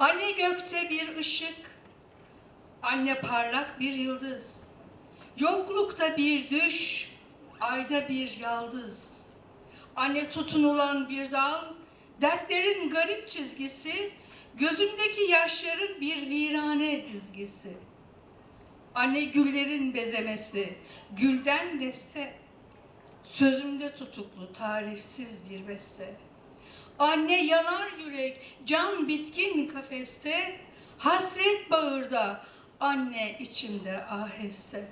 Anne gökte bir ışık, anne parlak bir yıldız. Yoklukta bir düş, ayda bir yaldız. Anne tutunulan bir dal, dertlerin garip çizgisi, gözümdeki yaşların bir virane dizgisi. Anne güllerin bezemesi, gülden deste, sözümde tutuklu tarifsiz bir beste. Anne yanar yürek, can bitkin kafeste, hasret bağırda, anne içimde aheste.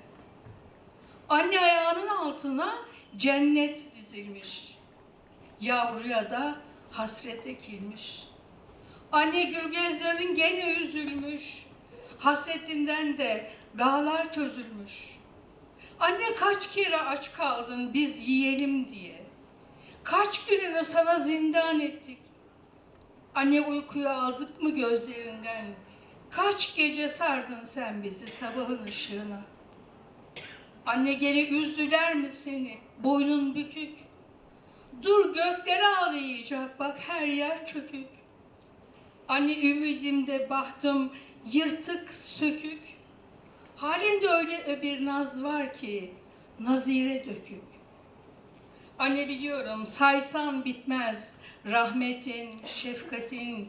Anne ayağının altına cennet dizilmiş, yavruya da hasret ekilmiş. Anne gülgezlerin gene üzülmüş, hasretinden de dağlar çözülmüş. Anne kaç kere aç kaldın biz yiyelim diye. Kaç gününü sana zindan ettik. Anne uykuyu aldık mı gözlerinden? Kaç gece sardın sen bizi sabahın ışığına? Anne gene üzdüler mi seni? Boynun bükük. Dur gökler ağlayacak bak her yer çökük. Anne ümidimde bahtım yırtık sökük. Halinde öyle bir naz var ki nazire dökük. Anne biliyorum saysan bitmez rahmetin, şefkatin.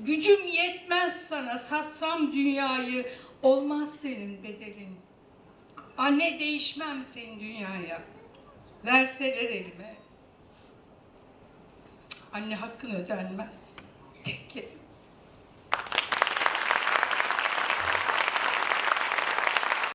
Gücüm yetmez sana satsam dünyayı olmaz senin bedelin. Anne değişmem senin dünyaya. Verseler elime. Anne hakkın ödenmez. Tek kelime.